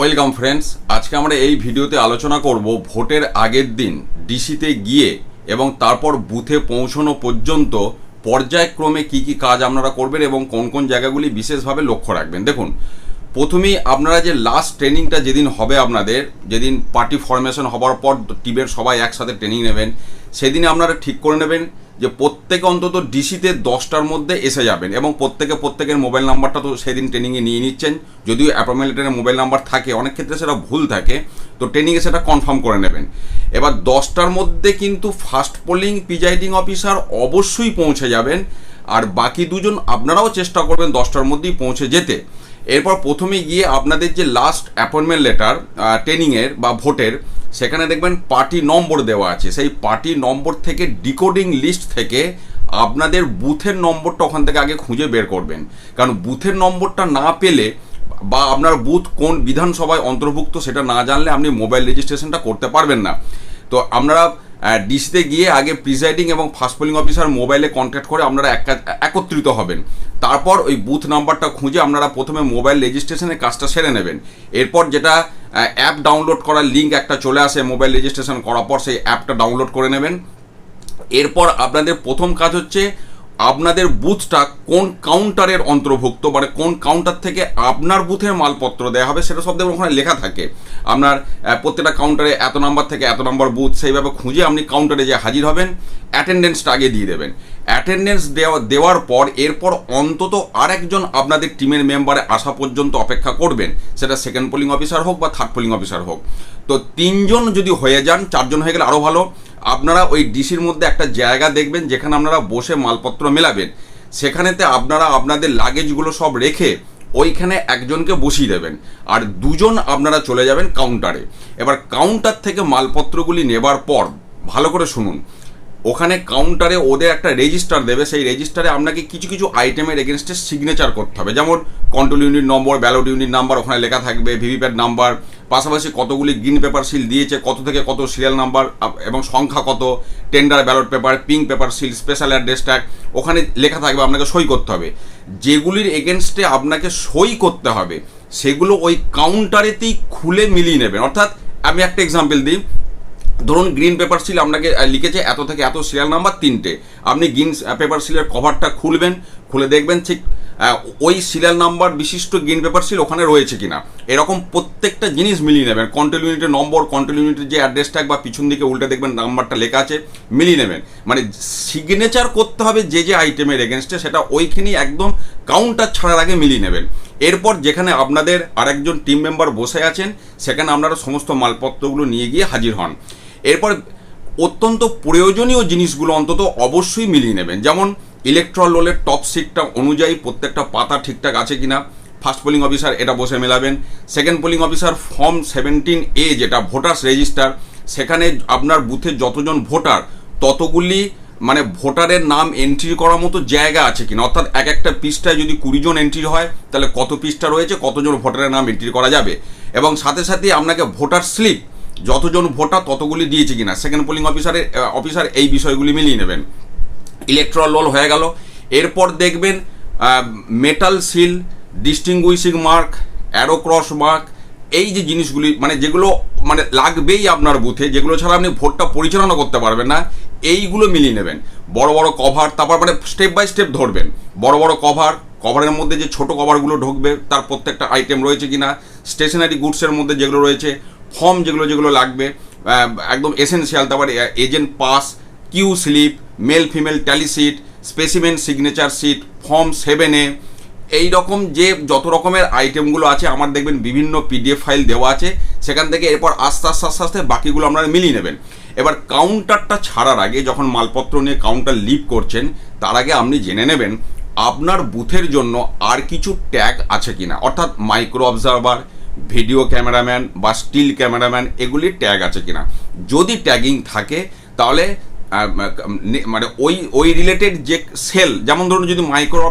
Welcome friends, আজকে আমরা এই ভিডিওতে আলোচনা করব ভোটের আগের দিন ডিসিতে গিয়ে এবং তারপর বুথে পৌঁছানো পর্যন্ত পর্যায়ক্রমে কি কি কাজ আপনারা করবেন এবং কোন কোন জায়গাগুলি বিশেষভাবে লক্ষ্য রাখবেন। দেখুন, প্রথমেই আপনারা যে লাস্ট ট্রেনিংটা যেদিন হবে আপনাদের, যেদিন পার্টি ফরমেশন হবার পর টিমের সবাই একসাথে ট্রেনিং নেবেন, সেদিনে আপনারা ঠিক করে নেবেন। যে প্রত্যেকে অন্তত ডিসিতে দশটার মধ্যে এসে যাবেন এবং প্রত্যেকে প্রত্যেকের মোবাইল নাম্বারটা তো সেদিন ট্রেনিংয়ে নিয়ে নিচ্ছেন। যদিও অ্যাপয়েন্টমেন্ট লেটারে মোবাইল নাম্বার থাকে, অনেক ক্ষেত্রে সেটা ভুল থাকে, তো ট্রেনিংয়ে সেটা কনফার্ম করে নেবেন। এবার দশটার মধ্যে কিন্তু ফার্স্ট পোলিং প্রিজাইডিং অফিসার অবশ্যই পৌঁছে যাবেন, আর বাকি দুজন আপনারাও চেষ্টা করবেন দশটার মধ্যেই পৌঁছে যেতে। এরপর প্রথমে গিয়ে আপনাদের যে লাস্ট অ্যাপয়েন্টমেন্ট লেটার ট্রেনিংয়ের বা ভোটের, সেখানে দেখবেন পার্টি নম্বর দেওয়া আছে। সেই পার্টি নম্বর থেকে ডিকোডিং লিস্ট থেকে আপনাদের বুথের নম্বরটা ওখান থেকে আগে খুঁজে বের করবেন। কারণ বুথের নম্বরটা না পেলে বা আপনার বুথ কোন বিধানসভায় অন্তর্ভুক্ত সেটা না জানলে আপনি মোবাইল রেজিস্ট্রেশনটা করতে পারবেন না। তো আপনারা ডিসিতে গিয়ে আগে প্রিজাইডিং এবং ফার্স্ট পোলিং অফিসার মোবাইলে কন্ট্যাক্ট করে আপনারা এক- একত্রিত হবেন। তারপর ওই বুথ নাম্বারটা খুঁজে আপনারা প্রথমে মোবাইল রেজিস্ট্রেশনের কাজটা সেরে নেবেন। এরপর যেটা অ্যাপ ডাউনলোড করার লিঙ্ক একটা চলে আসে মোবাইল রেজিস্ট্রেশন করার পর সেই অ্যাপটা ডাউনলোড করে নেবেন। এরপর আপনাদের প্রথম কাজ হচ্ছে আপনাদের বুথটা কোন কাউন্টারের অন্তর্ভুক্ত? মানে কোন কাউন্টার থেকে আপনার বুথের মালপত্র দেওয়া হবে সেটা সব দেখবেন ওখানে লেখা থাকে। আপনার প্রত্যেকটা কাউন্টারে এত নাম্বার থেকে এত নাম্বার বুথ, সেইভাবে খুঁজে আপনি কাউন্টারে যে হাজির হবেন অ্যাটেন্ডেন্সটা আগে দিয়ে দেবেন। অ্যাটেন্ডেন্স দেওয়া, দেওয়ার পর এরপর অন্তত আরেকজন আপনাদের টিমের মেম্বারে আসা পর্যন্ত অপেক্ষা করবেন। সেটা সেকেন্ড পোলিং অফিসার হোক বা থার্ড পোলিং অফিসার হোক। তো তিনজন যদি হয়ে যান, চারজন হয়ে গেলে আরও ভালো। আপনারা ওই ডিসির মধ্যে একটা জায়গা দেখবেন যেখানে আপনারা বসে মালপত্র মেলাবেন। সেখানেতে আপনারা আপনাদের লাগেজগুলো সব রেখে ওইখানে একজনকে বসিয়ে দেবেন আর দুজন আপনারা চলে যাবেন কাউন্টারে। এবার কাউন্টার থেকে মালপত্রগুলি নেবার পর, ভালো করে শুনুন, ওখানে কাউন্টারে ওদের একটা রেজিস্টার দেবে, সেই রেজিস্টারে আপনাকে কিছু কিছু আইটেমের এগেনস্টে সিগনেচার করতে হবে। যেমন control unit number ballot unit number ওখানে লেখা থাকবে, ভিভিপ্যাট নাম্বার পাশাপাশি কতগুলি গ্রিন পেপার সিল দিয়েছে, কত থেকে কত সিরিয়াল নাম্বার এবং সংখ্যা কত tender ballot paper pink paper seal special address tag ওখানে লেখা থাকবে, আপনাকে সই করতে হবে। যেগুলির এগেনস্টে আপনাকে সই করতে হবে, সেগুলো ওই কাউন্টারেতেই খুলে মিলিয়ে নেবেন। অর্থাৎ আমি একটা এক্সাম্পল দিই। ধরুন গ্রিন পেপার সিল আপনাকে লিখেছে এত থেকে এত সিরিয়াল নাম্বার তিনটে। আপনি গ্রিন পেপার সিলের কভারটা খুলবেন, খুলে দেখবেন ঠিক ওই সিরিয়াল নাম্বার বিশিষ্ট গ্রিন পেপার সিল ওখানে রয়েছে কিনা? এরকম প্রত্যেকটা জিনিস মিলিয়ে নেবেন। কন্ট্রোল ইউনিটের নম্বর কন্ট্রোল ইউনিটের যে অ্যাড্রেস ট্যাগ বা পিছন দিকে উল্টে দেখবেন নাম্বারটা লেখা আছে, মিলিয়ে নেবেন। মানে সিগনেচার করতে হবে যে যে আইটেমের এগেনস্টে সেটা ওইখানেই একদম কাউন্টার ছাড়ার আগে মিলিয়ে নেবেন। এরপর যেখানে আপনাদের আরেকজন টিম মেম্বার বসে আছেন, সেখানে আপনারা সমস্ত মালপত্রগুলো নিয়ে গিয়ে হাজির হন। এরপর অত্যন্ত প্রয়োজনীয় জিনিসগুলো অন্তত অবশ্যই মিলিয়ে নেবেন। যেমন ইলেকট্রল রোলের টপ সিটটা অনুযায়ী প্রত্যেকটা পাতা ঠিকঠাক আছে কিনা? ফার্স্ট পোলিং অফিসার এটা বসে মেলাবেন। Second polling officer form seventeen A যেটা ভোটার্স রেজিস্টার সেখানে আপনার বুথে যতজন ভোটার ততগুলি মানে ভোটারের নাম এন্ট্রি করার মতো জায়গা আছে কিনা? অর্থাৎ এক একটা পৃষ্ঠায় যদি কুড়িজন এন্ট্রি হয়, তাহলে কত পৃষ্ঠা রয়েছে, কতজন ভোটারের নাম এন্ট্রি করা যাবে? এবং সাথে সাথে আপনাকে ভোটার স্লিপ যতজন ভোটার ততগুলি দিয়েছে কিনা? সেকেন্ড পোলিং অফিসারের অফিসার এই বিষয়গুলি মিলিয়ে নেবেন। ইলেকট্রাল রোল হয়ে গেল। এরপর দেখবেন metal seal distinguishing mark arrow cross mark এই যে জিনিসগুলি মানে যেগুলো মানে লাগবেই আপনার বুথে যেগুলো ছাড়া আপনি ভোটটা পরিচালনা করতে পারবেন না, এইগুলো মিলিয়ে নেবেন। বড় বড় কভার তারপর মানে স্টেপ বাই স্টেপ ধরবেন। বড় বড় কভার কভারের মধ্যে যে ছোট কভারগুলো ঢুকবে, তার প্রত্যেকটা আইটেম রয়েছে কিনা স্টেশনারি গুডসের মধ্যে যেগুলো রয়েছে ফর্ম যেগুলো যেগুলো লাগবে একদম এসেনশিয়াল তারপরে agent pass queue slip, male female tally sheet, specimen signature sheet, form সেভেনে এই রকম যে যত রকমের আইটেমগুলো আছে, আমার দেখবেন বিভিন্ন পিডিএফ ফাইল দেওয়া আছে, সেখান থেকে এরপর আস্তে আস্তে আস্তে আস্তে বাকিগুলো আপনারা মিলিয়ে নেবেন। এবার কাউন্টারটা ছাড়ার আগে যখন মালপত্র নিয়ে কাউন্টার লিভ করছেন, তার আগে আপনি জেনে নেবেন, আপনার বুথের জন্য আর কিছু ট্যাগ আছে কি না অর্থাৎ মাইক্রো অবজারভার ভিডিও ক্যামেরাম্যান বা স্টিল ক্যামেরাম্যান এগুলির ট্যাগ আছে কিনা। যদি ট্যাগিং থাকে, তাহলে মানে ওই ওই রিলেটেড যে সেল যেমন ধরুন যদি মাইক্রো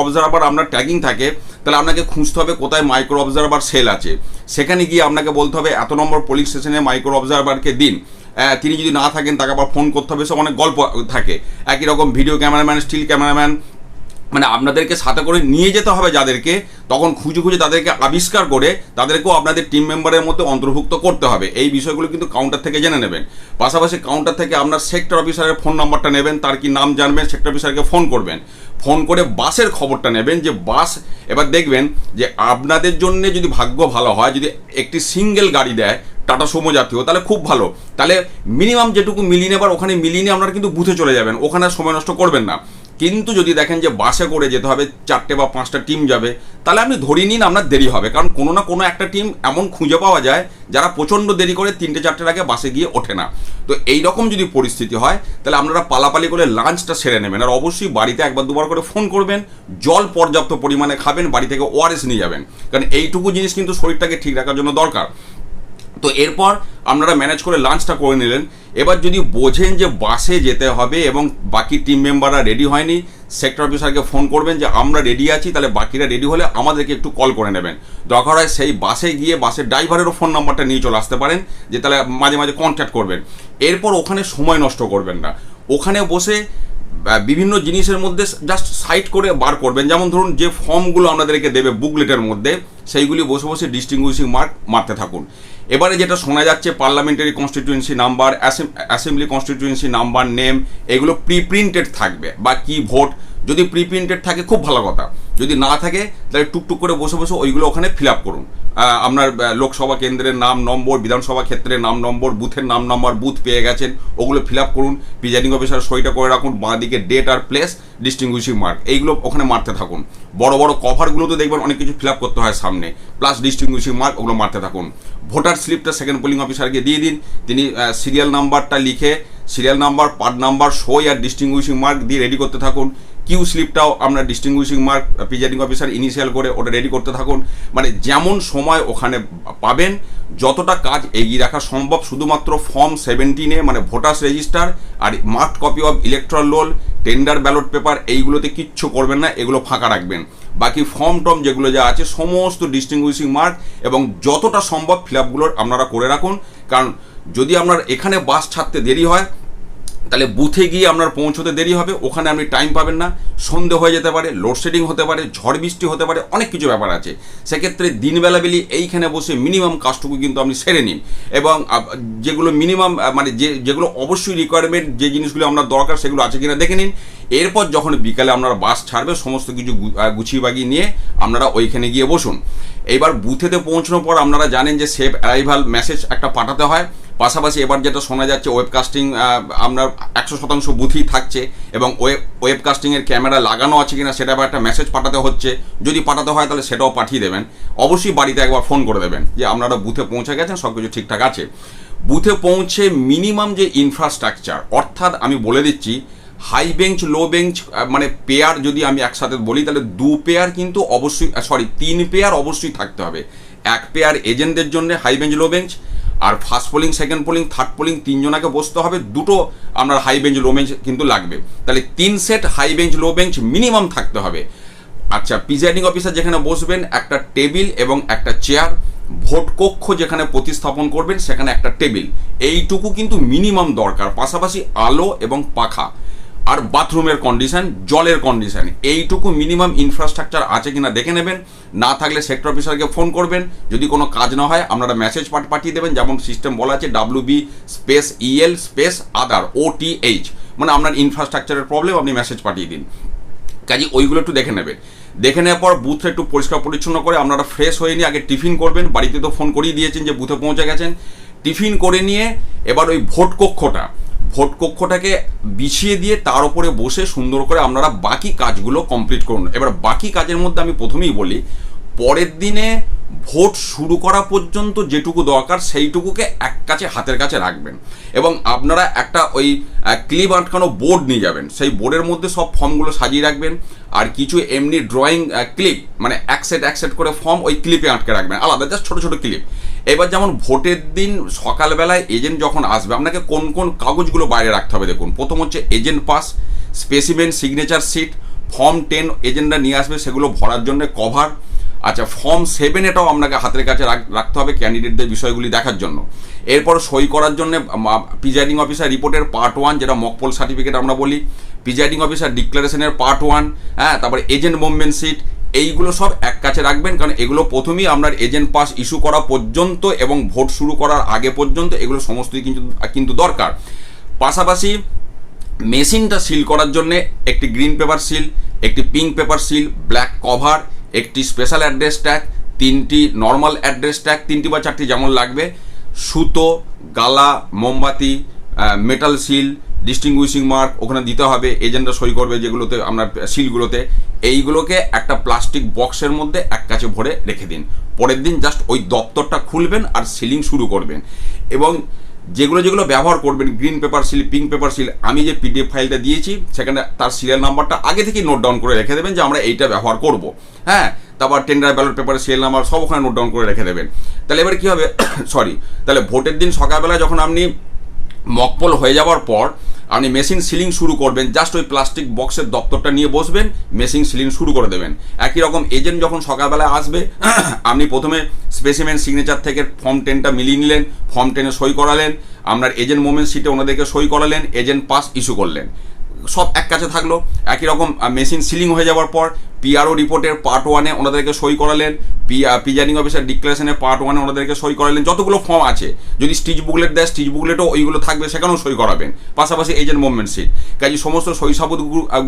অবজারভার আপনার ট্যাগিং থাকে, তাহলে আপনাকে খুঁজতে হবে কোথায় মাইক্রো অবজারভার সেল আছে। সেখানে গিয়ে আপনাকে বলতে হবে, এত নম্বর পুলিশ স্টেশনে মাইক্রো অবজারভারকে দিন। তিনি যদি না থাকেন, তাকে আবার ফোন করতে হবে, সব অনেক গল্প থাকে। একই রকম ভিডিও ক্যামেরাম্যান স্টিল ক্যামেরাম্যান মানে আপনাদেরকে সাথে করে নিয়ে যেতে হবে যাদেরকে, তখন খুঁজে খুঁজে তাদেরকে আবিষ্কার করে তাদেরকেও আপনাদের টিম মেম্বারের মধ্যে অন্তর্ভুক্ত করতে হবে। এই বিষয়গুলো কিন্তু কাউন্টার থেকে জেনে নেবেন। পাশাপাশি কাউন্টার থেকে আপনার সেক্টর অফিসারের ফোন নাম্বারটা নেবেন, তার কি নাম জানবেন সেক্টর অফিসারকে ফোন করবেন। ফোন করে বাসের খবরটা নেবেন যে বাস, এবার দেখবেন যে আপনাদের জন্য যদি ভাগ্য ভালো হয়, যদি একটি সিঙ্গেল গাড়ি দেয় টাটা সুমো জাতীয়, তাহলে খুব ভালো। তাহলে মিনিমাম যেটুকু মিলিয়ে নেবার, ওখানে মিলিয়ে নিয়ে আপনারা কিন্তু বুথে চলে যাবেন। ওখানে সময় নষ্ট করবেন না। কিন্তু যদি দেখেন যে বাসে করে যেতে হবে, চারটে বা পাঁচটা টিম যাবে, তাহলে আপনি ধরিয়ে নিন আপনার দেরি হবে। কারণ কোনো না কোনো একটা টিম এমন খুঁজে পাওয়া যায়, যারা প্রচণ্ড দেরি করে তিনটে চারটের আগে বাসে গিয়ে ওঠে না। তো এই রকম যদি পরিস্থিতি হয়, তাহলে আপনারা পালাপালি করে লাঞ্চটা সেরে নেবেন। আর অবশ্যই বাড়িতে একবার দুবার করে ফোন করবেন, জল পর্যাপ্ত পরিমাণে খাবেন, বাড়ি থেকে ওআরএস নিয়ে যাবেন। কারণ এইটুকু জিনিস কিন্তু শরীরটাকে ঠিক রাখার জন্য দরকার। তো এরপর আপনারা ম্যানেজ করে লাঞ্চটা করে নিলেন। এবার যদি বোঝেন যে বাসে যেতে হবে এবং বাকি টিম মেম্বাররা রেডি হয়নি সেক্টর অফিসারকে ফোন করবেন যে, আমরা রেডি আছি, তাহলে বাকিরা রেডি হলে আমাদেরকে একটু কল করে নেবেন। দরকার হয় সেই বাসে গিয়ে বাসের ড্রাইভারেরও ফোন নাম্বারটা নিয়ে চলে আসতে পারেন, যে তাহলে মাঝে মাঝে কন্ট্যাক্ট করবেন। এরপর ওখানে সময় নষ্ট করবেন না। ওখানে বসে বিভিন্ন জিনিসের মধ্যে জাস্ট সাইট করে বার করবেন। যেমন ধরুন যে ফর্মগুলো আপনাদেরকে দেবে বুকলেটের মধ্যে, সেইগুলি বসে বসে ডিস্টিংগুইশিং মার্ক মারতে থাকুন। এবারে যেটা শোনা যাচ্ছে parliamentary constituency number assembly constituency number name এগুলো প্রিপ্রিন্টেড থাকবে, বা কি ভোট যদি প্রি প্রিন্টেড থাকে, খুব ভালো কথা। যদি না থাকে, তাহলে টুকটুক করে বসে বসে ওইগুলো ওখানে ফিল আপ করুন। আপনার লোকসভা কেন্দ্রের নাম, নম্বর, বিধানসভা ক্ষেত্রের নাম, নম্বর, বুথের নাম, নম্বর, বুথ পেয়ে গেছেন, ওগুলো ফিল আপ করুন প্রিজাইডিং অফিসার সইটা করে রাখুন বাঁ দিকে ডেট আর প্লেস ডিস্টিংগুইশিং মার্ক এইগুলো ওখানে মারতে থাকুন। বড় বড় কভারগুলো তো দেখবেন অনেক কিছু ফিল আপ করতে হয় সামনে প্লাস ডিস্টিংগুইশিং মার্ক ওগুলো মারতে থাকুন। ভোটার স্লিপটা সেকেন্ড পোলিং অফিসারকে দিয়ে দিন, তিনি সিরিয়াল নাম্বারটা লিখে সিরিয়াল নাম্বার পার্ট নাম্বার সই আর ডিস্টিংগুইশিং মার্ক দিয়ে রেডি করতে থাকুন। কিউ স্লিপটাও আপনার distinguishing mark presiding officer initial করে ওটা রেডি করতে থাকুন। মানে যেমন সময় ওখানে পাবেন, যতটা কাজ এগিয়ে রাখা সম্ভব, শুধুমাত্র ফর্ম সেভেন্টিনে মানে voters register R mark copy of electoral roll tender ballot paper এইগুলোতে কিচ্ছু করবেন না, এগুলো ফাঁকা রাখবেন। বাকি ফর্ম টর্ম যেগুলো যা আছে, সমস্ত ডিস্টিংগুইশিং মার্ক এবং যতটা সম্ভব ফিল আপনারা করে রাখুন। কারণ যদি আপনার এখানে বাস ছাড়তে দেরি হয় তাহলে বুথে গিয়ে আপনার পৌঁছতে দেরি হবে, ওখানে আপনি টাইম পাবেন না, সন্ধে হয়ে যেতে পারে লোডশেডিং হতে পারে, ঝড় বৃষ্টি হতে পারে, অনেক কিছু ব্যাপার আছে। সেক্ষেত্রে দিনবেলা বেলি এইখানে বসে মিনিমাম কাজটুকু কিন্তু আপনি সেরে নিন। এবং যেগুলো মিনিমাম মানে যে, যেগুলো অবশ্যই রিকোয়ারমেন্ট যে জিনিসগুলো আপনার দরকার সেগুলো আছে কিনা দেখে নিন। এরপর যখন বিকালে আপনারা বাস ছাড়বে, সমস্ত কিছু গুছিয়ে বাগিয়ে নিয়ে আপনারা ওইখানে গিয়ে বসুন। এইবার বুথেতে পৌঁছানোর পর আপনারা জানেন যে সেফ অ্যারাইভাল মেসেজ একটা পাঠাতে হয়। পাশাপাশি এবার যেটা শোনা যাচ্ছে ওয়েবকাস্টিং আপনার একশো শতাংশ বুথই থাকছে এবং ওয়েব ওয়েবকাস্টিংয়ের ক্যামেরা লাগানো আছে কিনা সেটা একটা মেসেজ পাঠাতে হচ্ছে। যদি পাঠাতে হয় তাহলে সেটাও পাঠিয়ে দেবেন। অবশ্যই বাড়িতে একবার ফোন করে দেবেন যে আপনারা বুথে পৌঁছে গেছেন সব কিছু ঠিকঠাক আছে। বুথে পৌঁছে মিনিমাম যে ইনফ্রাস্ট্রাকচার অর্থাৎ আমি বলে দিচ্ছি হাই বেঞ্চ লো বেঞ্চ মানে পেয়ার যদি আমি একসাথে বলি, তাহলে দু পেয়ার কিন্তু অবশ্যই সরি তিন পেয়ার অবশ্যই থাকতে হবে। এক পেয়ার এজেন্টদের জন্য হাই বেঞ্চ লো বেঞ্চ আর first polling second polling third polling তিনজনাকে বসতে হবে। দুটো আপনার হাই বেঞ্চ লো বেঞ্চ কিন্তু লাগবে। তাহলে তিন set high bench low bench minimum থাকতে হবে। আচ্ছা প্রিজাইডিং অফিসার যেখানে বসবেন, একটা টেবিল এবং একটা চেয়ার ভোট কক্ষ যেখানে প্রতিস্থাপন করবেন, সেখানে একটা টেবিল এইটুকু কিন্তু মিনিমাম দরকার। পাশাপাশি আলো এবং পাখা। আর বাথরুমের কন্ডিশন জলের কন্ডিশন এইটুকু মিনিমাম ইনফ্রাস্ট্রাকচার আছে কিনা দেখে নেবেন। না থাকলে সেক্টর অফিসারকে ফোন করবেন। যদি কোনো কাজ না হয়, আপনারা মেসেজ পাঠিয়ে দেবেন। যেমন সিস্টেম বলা আছে W B space EL space other O T H মানে আপনার ইনফ্রাস্ট্রাকচারের প্রবলেম আপনি মেসেজ পাঠিয়ে দিন। কাজে ওইগুলো একটু দেখে নেবেন। দেখে নেওয়ার পর বুথটা একটু পরিষ্কার পরিচ্ছন্ন করে আপনারা ফ্রেশ হয়ে নিয়ে আগে টিফিন করবেন। বাড়িতে তো ফোন করিয়ে দিয়েছেন যে বুথে পৌঁছে গেছেন। টিফিন করে নিয়ে এবার ওই ভোট কক্ষটা ভোট কক্ষটাকে বিছিয়ে দিয়ে তার উপরে বসে সুন্দর করে আপনারা বাকি কাজগুলো কমপ্লিট করুন। এবার বাকি কাজের মধ্যে আমি প্রথমেই বলি, পরের দিনে ভোট শুরু করা পর্যন্ত যেটুকু দরকার, সেইটুকুকে এক কাছে, হাতের কাছে রাখবেন। এবং আপনারা একটা ওই ক্লিপ আটকানো বোর্ড নিয়ে যাবেন। সেই বোর্ডের মধ্যে সব ফর্মগুলো সাজিয়ে রাখবেন। আর কিছু এমনি ড্রয়িং ক্লিপ মানে এক সেট এক সেট করে ফর্ম ওই ক্লিপে আটকে রাখবেন। আলাদা জাস্ট ছোটো ছোটো ক্লিপ এবার যেমন ভোটের দিন সকালবেলায় এজেন্ট যখন আসবে, আপনাকে কোন কোন কাগজগুলো বাইরে রাখতে হবে দেখুন। প্রথম হচ্ছে agent pass specimen signature sheet form ten এজেন্টরা নিয়ে আসবে, সেগুলো ভরার জন্য কভার আচ্ছা ফর্ম সেভেন এটাও আপনাকে হাতের কাছে রাখ- রাখতে হবে ক্যান্ডিডেটদের বিষয়গুলি দেখার জন্য। এরপর সই করার জন্য প্রিজাইডিং অফিসার রিপোর্টের পার্ট ওয়ান যেটা মকপল সার্টিফিকেট আমরা বলি প্রিজাইডিং অফিসার ডিক্লারেশনের পার্ট ওয়ান হ্যাঁ তারপরে এজেন্ট মুভমেন্ট সিট এইগুলো সব এক কাছে রাখবেন, কারণ এগুলো প্রথমেই আপনার এজেন্ট পাস ইস্যু করা পর্যন্ত এবং ভোট শুরু করার আগে পর্যন্ত এগুলো সমস্তই কিন্তু কিন্তু দরকার। পাশাপাশি মেশিনটা সিল করার জন্য একটি গ্রিন পেপার সিল একটি pink paper seal black cover একটি স্পেশাল অ্যাড্রেস ট্যাগ তিনটি নর্মাল অ্যাড্রেস ট্যাগ তিনটি বা চারটি যেমন লাগবে। সুতো, গালা, মোমবাতি মেটাল সিল ডিস্টিংগুইশিং মার্ক ওখানে দিতে হবে এজেন্টরা সই করবে যেগুলোতে আপনার সিলগুলোতে এইগুলোকে একটা প্লাস্টিক বক্সের মধ্যে এক কাছে ভরে রেখে দিন। পরের দিন জাস্ট ওই দপ্তরটা খুলবেন আর সিলিং শুরু করবেন। এবং যেগুলো যেগুলো ব্যবহার করবেন green paper seal pink paper seal আমি যে পিডিএফ ফাইলটা দিয়েছি, সেখানে তার সিরিয়াল নাম্বারটা আগে থেকেই নোট ডাউন করে রেখে দেবেন যে আমরা এইটা ব্যবহার করব। হ্যাঁ তারপর টেন্ডার ব্যালট পেপারের সিরিয়াল নাম্বার সব ওখানে নোট ডাউন করে রেখে দেবেন। তাহলে এবার কী হবে? সরি তাহলে ভোটের দিন সকালবেলা যখন আপনি মকপল হয়ে যাওয়ার পর আপনি মেশিন সিলিং শুরু করবেন জাস্ট ওই প্লাস্টিক বক্সের দপ্তরটা নিয়ে বসবেন মেশিন সিলিং শুরু করে দেবেন। একই রকম এজেন্ট যখন সকালবেলায় আসবে, আপনি প্রথমে স্পেসিমেন সিগনেচার থেকে ফর্ম টেনটা মিলিয়ে নিলেন ফর্ম টেনে সই করালেন, আপনার এজেন্ট মোমেন্ট সিটে ওনাদেরকে সই করালেন এজেন্ট পাস ইস্যু করলেন। সব এক কাছে থাকল। একই রকম মেশিন সিলিং হয়ে যাওয়ার পর পিআরও রিপোর্টের পার্ট ওয়ানে ওনাদেরকে সই করালেন। প্রিজাইডিং অফিসার ডিক্লারেশনের পার্ট ওয়ানে ওনাদেরকে সই করালেন। যতগুলো ফর্ম আছে, যদি স্টিচ বুকলেট দেয় স্টিচ বুকলেটও ওইগুলো থাকবে, সেখানেও সই করাবেন। পাশাপাশি এজেন্ট মুভমেন্ট সিট কাজে সমস্ত সই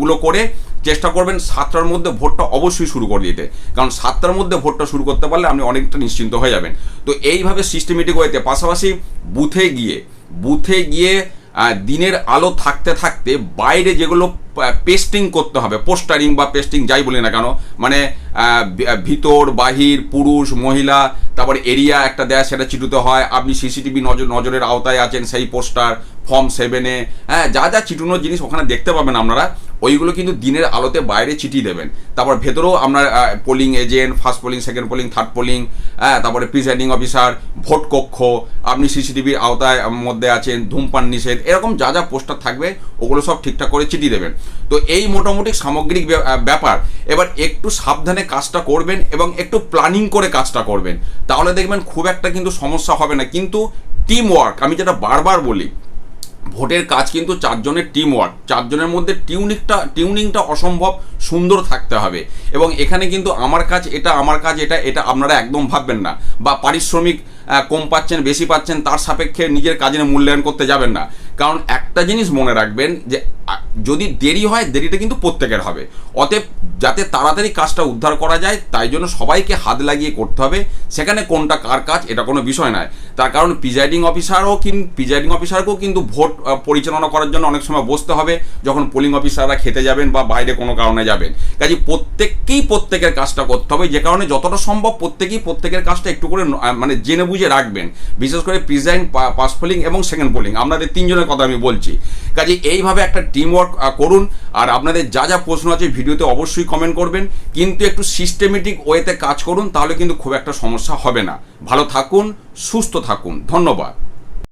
গুলো করে চেষ্টা করবেন সাতটার মধ্যে ভোটটা অবশ্যই শুরু করে দিতে। কারণ সাতটার মধ্যে ভোটটা শুরু করতে পারলে আপনি অনেকটা নিশ্চিন্ত হয়ে যাবেন। তো এইভাবে সিস্টেমেটিক ওয়েতে পাশাপাশি বুথে গিয়ে বুথে গিয়ে দিনের আলো থাকতে থাকতে বাইরে যেগুলো পেস্টিং করতে হবে পোস্টারিং বা পেস্টিং যাই বলি না কেন মানে ভিতর, বাহির, পুরুষ, মহিলা, তারপর এরিয়া একটা দেয়, সেটা চিটুতে হয়, আপনি সিসিটিভি নজর নজরের আওতায় আছেন, সেই পোস্টার ফর্ম সেভেনে হ্যাঁ যা যা চিটুনোর জিনিস ওখানে দেখতে পাবেন আপনারা। ওইগুলো কিন্তু দিনের আলোতে বাইরে চিটিয়ে দেবেন। তারপর ভেতরেও আপনার polling agent first polling second polling third polling হ্যাঁ তারপরে প্রিসাইডিং অফিসার ভোট কক্ষ, আপনি সিসিটিভির আওতায় মধ্যে আছেন, ধূমপান নিষেধ, এরকম যা যা পোস্টার থাকবে, ওগুলো সব ঠিকঠাক করে চিটিয়ে দেবেন। তো এই মোটামুটি সামগ্রিক ব্য- ব্যাপার। এবার একটু সাবধানে কাজটা করবেন এবং একটু প্ল্যানিং করে কাজটা করবেন। তাহলে দেখবেন খুব একটা কিন্তু সমস্যা হবে না। কিন্তু টিম ওয়ার্ক আমি যেটা বারবার বলি ভোটের কাজ কিন্তু চারজনের টিম ওয়ার্ক চারজনের মধ্যে টিউনিকটা, টিউনিংটা অসম্ভব সুন্দর থাকতে হবে। এবং এখানে কিন্তু আমার কাজ এটা, আমার কাজ এটা এটা আপনারা একদম ভাববেন না। বা পারিশ্রমিক কম পাচ্ছেন, বেশি পাচ্ছেন, তার সাপেক্ষে নিজের কাজের মূল্যায়ন করতে যাবেন না। কারণ একটা জিনিস মনে রাখবেন যে যদি দেরি হয়, দেরিটা কিন্তু প্রত্যেকের হবে। অতএব যাতে তাড়াতাড়ি কাজটা উদ্ধার করা যায়, তাই জন্য সবাইকে হাত লাগিয়ে করতে হবে। সেখানে কোনটা কার কাজ, এটা কোনো বিষয় নয়। তার কারণ প্রিজাইডিং অফিসারও কিন্তু প্রিজাইডিং অফিসারকেও কিন্তু ভোট পরিচালনা করার জন্য অনেক সময় বসতে হবে। যখন পোলিং অফিসাররা খেতে যাবেন বা বাইরে কোনো কারণে যাবেন। কাজে প্রত্যেককেই প্রত্যেকের কাজটা করতে হবে। যে কারণে যতটা সম্ভব প্রত্যেকেই প্রত্যেকের কাজটা একটু করে মানে জেনে বুঝে রাখবেন। বিশেষ করে প্রিজাইন পাস পোলিং এবং সেকেন্ড পোলিং আপনাদের তিনজনের কথা আমি বলছি। কাজে এইভাবে একটা টিম ওয়ার্ক করুন। আর আপনাদের যা যা প্রশ্ন আছে ভিডিওতে অবশ্যই কমেন্ট করবেন। কিন্তু একটু সিস্টেমেটিক ওয়েতে কাজ করুন, তাহলে কিন্তু খুব একটা সমস্যা হবে না। ভালো থাকুন, সুস্থ থাকুন। ধন্যবাদ।